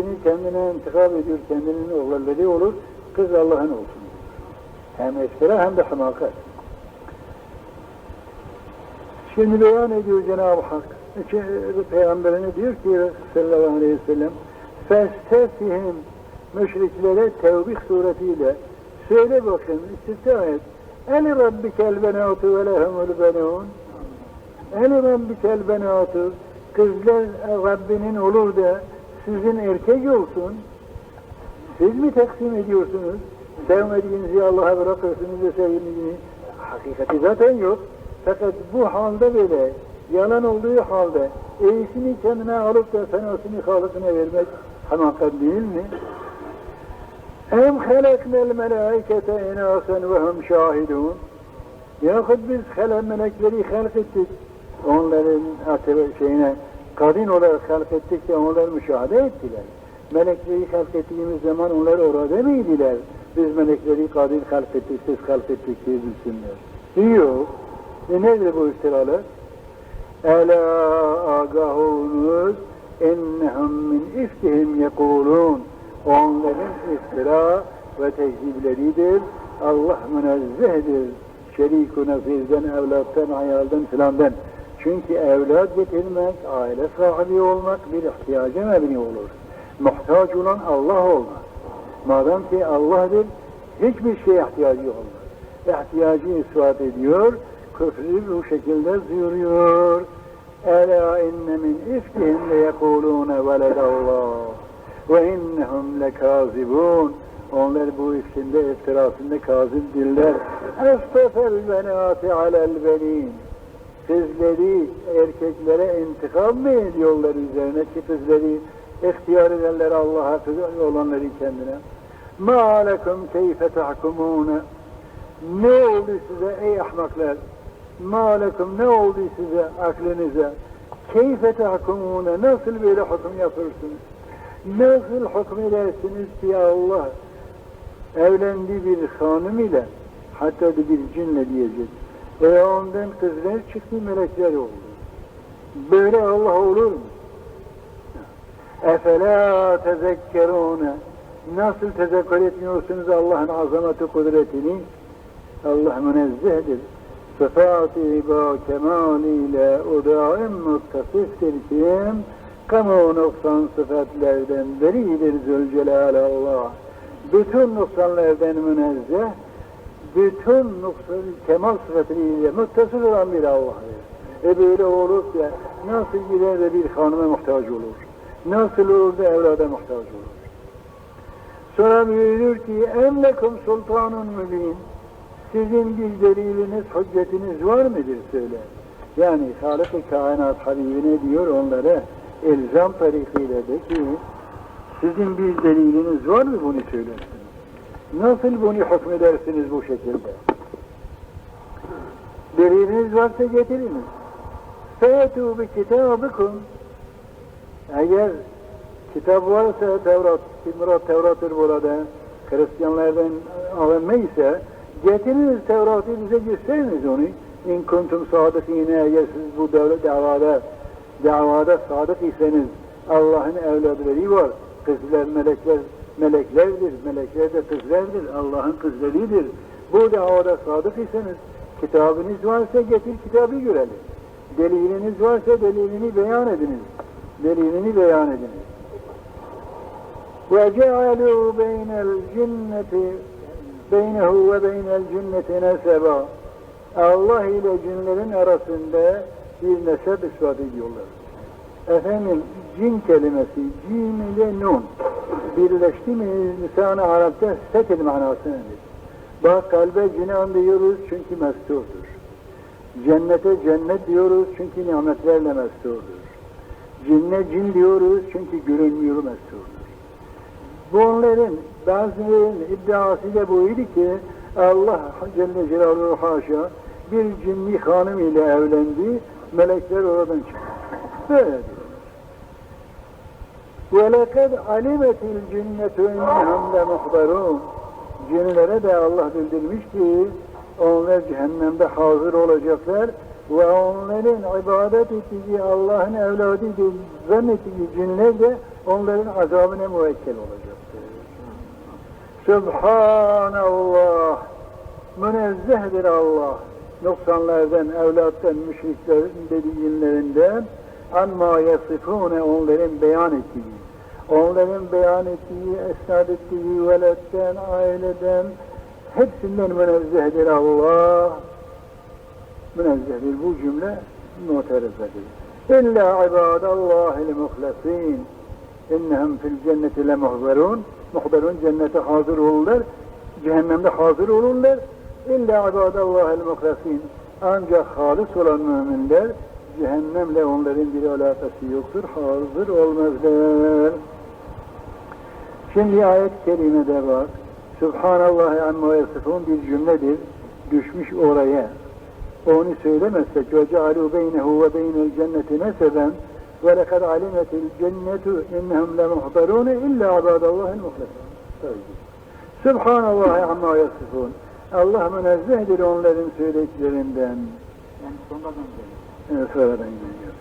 birisini kendine intikam ediyor, kendinin oğulları olur, kız Allah'ın olsun. Hem iftira hem de hamakat. Şimdi beyan ediyor Cenab-ı Hak. Peygamberine diyor ki sallallahu aleyhi ve sellem Festefihim müşriklere tevbih suretiyle söyle bakın, istifta et. Rabbikel benatu ve lehumul benun. Eli rabbikel benatu. Kızlar Rabbinin olur da sizin erkek olsun. Siz mi taksim ediyorsunuz? Sevmediğinizi Allah'a bırakırsınız ve sevdiğinizi. Hakikati zaten yok. Fakat bu halde böyle, yalan olduğu halde iyisini kendine alıp da fenasını halıkına vermek hamakat değil mi? Em halaknel melaikete inasen ve hum şahidun. Yahut biz halak melekleri halk ettik. Onların şeyine kadın olarak halk ettik onlar müşahede ettiler. Melekleri halk zaman onlar orada mıydılar? Biz melekleri kadın halk ettik, siz halk ettik diye bilsinler. Yok. E nedir bu iftiralar? Ela agah olunuz ennehum min iftihim yekulun. Onların iftira ve tekzibleridir. Allah münezzehdir. Şerik-u nefizden, evlattan, hayalden filandan. Çünkü evlat getirmek, aile sahibi olmak bir ihtiyaca mebni olur. Muhtaç olan Allah olmaz. Madem ki Allah'dır, hiçbir şeye ihtiyacı olmaz. İhtiyacı ispat ediyor, küfrü bu şekilde duyuruyor. Ela inne min ifkihim le yekulune veledallah ve innehum lekazibun. Onlar bu ifkinde, iftirasında kazip diller. Estefel benati alel benin. Kızları erkeklere intikam mı ediyorlar üzerine ki kızları ihtiyar ederler Allah'a olanları kendine. Ma alekum keyfe tahkumune. Ne oldu size ey ahmaklar? Ma alekum ne oldu size aklınıza? Keyfe tahkumune. Nasıl böyle hüküm yapırsınız? Nasıl hükmedersiniz ki Allah evlendi bir hanım ile hatta bir cinle diyecek. Ve ondan kızlar çıktı melekler oldu. Böyle Allah olur mu? Efela tezekkerune Nasıl tezekkür etmiyorsunuz Allah'ın azameti kudretini? Allah münezzehdir. Sıfat-ı iba kemaliyle o daim muttasiftir kim? Kamu noksan sıfatlerden beridir Zülcelal Allah. Bütün noksanlardan münezzeh, bütün noksan, kemal sıfatıyla muttasif olan bir Allah'dır. E böyle olursa nasıl gider de bir hanıma muhtaç olur? Nasıl olur da evlada muhtaç olur? Sonra buyurur ki emlekum sultanun mübin sizin bir deliliniz, hüccetiniz var mıdır söyle. Yani Halık-ı Kainat Habibine diyor onlara elzam tarihiyle de ki sizin bir deliliniz var mı bunu söylersiniz? Nasıl bunu hükmedersiniz bu şekilde? Deliliniz varsa getiriniz. Fetu bi kitabıkum eğer kitap varsa Tevrat, Murat Tevrat'tır burada, Hristiyanlardan alınmaysa getiriniz Tevrat'ı bize gösteriniz onu. İn kuntum sadıkine eğer siz bu devlet davada davada sadık iseniz Allah'ın evladları var. Kızlar, melekler, meleklerdir. Melekler de kızlardır. Allah'ın kızlarıdır. Bu davada sadık iseniz kitabınız varsa getir kitabı görelim. Deliliniz varsa delilini beyan ediniz. Delilini beyan ediniz. وَجَعَلُوا بَيْنَ الْجِنَّةِ بَيْنَهُ وَبَيْنَ الْجِنَّةِ نَسَبًا Allah ile cinlerin arasında bir nesep ispat ediyorlar. Efendim cin kelimesi cim ile nun birleşti mi lisan-ı Arap'ta setil manasındadır. Bak kalbe cinan diyoruz çünkü mesturdur. Cennete cennet diyoruz çünkü nimetlerle mesturdur. Cinne cin diyoruz çünkü görünmüyor mesturdur. Bunların bazılarının iddiası da buydu ki Allah Celle Celaluhu haşa bir cinni hanım ile evlendi, melekler oradan çıktı. Böyle diyor. وَلَقَدْ عَلِمَتِ الْجِنَّةُ اِنَّهُمْ لَمُحْضَرُونَ Cinlere de Allah bildirmiş ki onlar cehennemde hazır olacaklar ve onların ibadet ettiği Allah'ın evladı zannettiği cinler de onların azabına müvekkel olacaktır. Subhanallah, münezzehdir Allah, noksanlardan, evlattan, müşriklerin dediğinlerinden, amma yasifune onların beyan ettiği, onların beyan ettiği, esnad ettiği veletten, aileden, hepsinden münezzehdir Allah, münezzehdir bu cümle muterezedir. İlla ibadallahil muhlasin, innehum fil cenneti le muhzerun, muhzerun cennete hazır olurlar, cehennemde hazır olurlar, İlla ibadallahil muhlasin, ancak halis olan müminler, cehennemle onların bir alakası yoktur, hazır olmazlar. Şimdi ayet-i kerimede bak, Subhanallah amma yasifun bir cümledir, düşmüş oraya. Onu söylemezsek ve cealu beynehu ve beynel cenneti neseben ve lekad alimetil cennetu innehum lemuhdarune illa ibadallahil muhlasin. Subhanallah amma yasifun. Allah münezzehdir onların söylediklerinden. Yani sonradan geliyor. Evet, sonradan geliyor.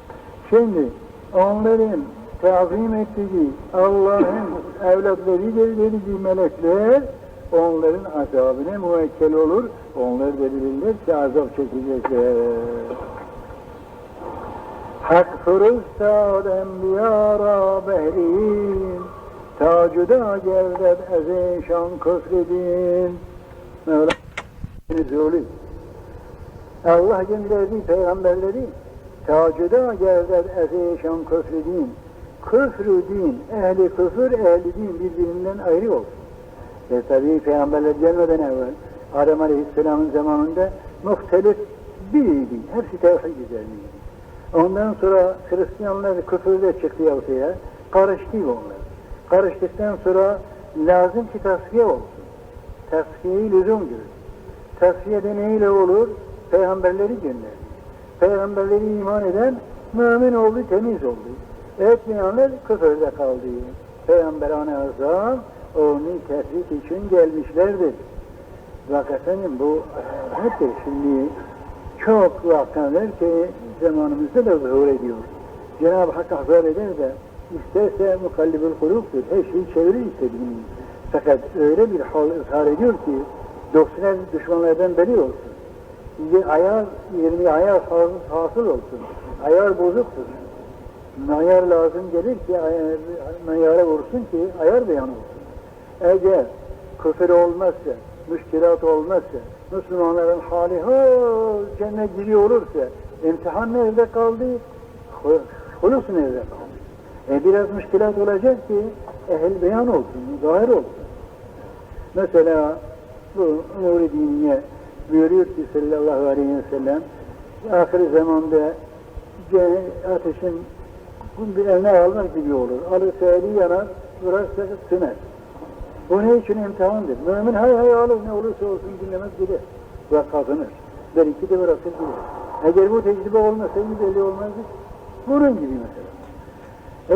Şimdi onların tazim ettiği Allah'ın evlatlarıdır dediği melekler onların azabına müvekkel olur. Onlar verilirler ki azap çekecekler. Hak fırıstad enbiyara behrin Tacuda geldet ezeyşan küfredin Mevla'nın zulü Allah gönderdiği peygamberleri tacuda geldet ezeyşan küfredin Küfrü din, ehli küfür, ehli din birbirinden ayrı olsun. Ve tabii peygamberler gelmeden evvel Adem Aleyhisselam'ın zamanında muhtelif biriydi. Hepsi tevhid üzerineydi. Ondan sonra Hristiyanlar küfürde çıktı ortaya. Karıştı onlar. Karıştıktan sonra lazım ki tasfiye olsun. Tasfiye-i lüzumdur. Tasfiye de neyle olur? Peygamberleri gönderdi. Peygamberleri iman eden mümin oldu, temiz oldu. Etmeyenler küfürde kaldı. Peygamber Azam onu tefrik için gelmişlerdir. Bak efendim bu nedir şimdi çok vakalar ki zamanımızda da zuhur ediyor. Cenab-ı Hak haber eder de isterse mukallibül kuluptur. Her şeyi çevirir istediğini. Fakat öyle bir hal ızhar ediyor ki doktriner düşmanlardan beri olsun. Ayar, 20 ayar hasıl olsun. Ayar bozuktur. Ayar lazım gelir ki ayar, vursun ki ayar beyan olsun. Eğer küfür olmazsa, müşkilat olmazsa, Müslümanların hali ha cennet giriyor olursa, imtihan nerede kaldı? Hulus nerede kaldı? E biraz müşkilat olacak ki ehil beyan olsun, zahir olsun. Mesela bu Nuri Diniye buyuruyor ki sallallahu aleyhi ve sellem ahir zamanda ateşin bir eline almak gibi olur. Alırsa eli yanar, bıraksa süner. Bu ne için imtihandır? Mümin hay hay alır ne olursa olsun dinlemez gider ve kazanır. Belki de bırakır gider. Eğer bu tecrübe olmasaydı belli olmazdı. Bunun gibi mesela.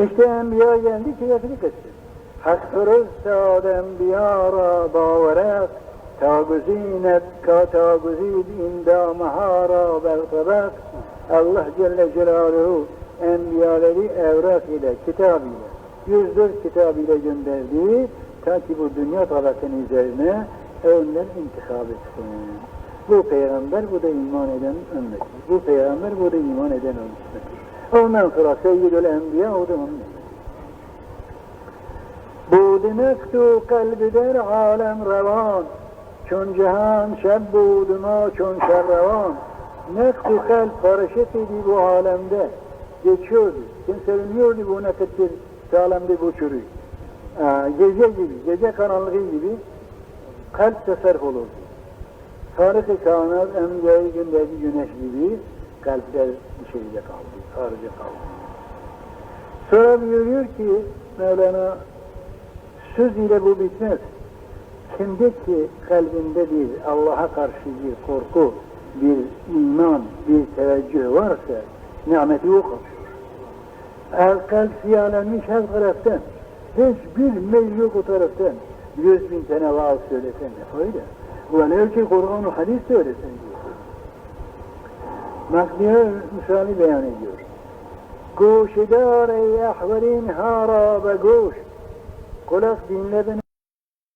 İşte enbiya geldi ki yakılık etti. Hakkırız sa'd enbiyara baverak tağuzinet ka tağuzid inda mahara beltabak Allah Celle Celaluhu enbiyaları evrak ile, kitab ile, 104 kitab ile gönderdi ta ki bu dünya tabakının üzerine önler intikab etsin. Bu peygamber, bu da iman eden ümmeti. Bu peygamber, bu da iman eden ümmeti. Ondan sonra seyyidül enbiya, o da onun Bu demektu kalbi der alem revan, çün cihan şeb buduma çün şerrevan. Nektu kalp karışık idi bu alemde, geçiyordu. Kimse bilmiyordu bu nekettir, alemde bu çürüyor. Ee, gece gibi, gece karanlığı gibi kalp tasarruf olurdu. Tarık-ı kainat emniyayı gündeki güneş gibi kalpler şeyde kaldı, harcı kaldı. Sonra buyuruyor ki Mevlana söz ile bu bitmez. Kimde ki kalbinde bir Allah'a karşı bir korku, bir iman, bir teveccüh varsa nimeti o kalıyor. El kalp siyalenmiş her taraftan. Hiçbir meyil yok o taraftan. Yüz bin tane vaaz söylesen ne fayda? Velev ki Kur'an-ı hadis söylesen diyor. Nakliye misali beyan ediyor. Guşidar ey ahvalin hara ve guş. Kulak dinle beni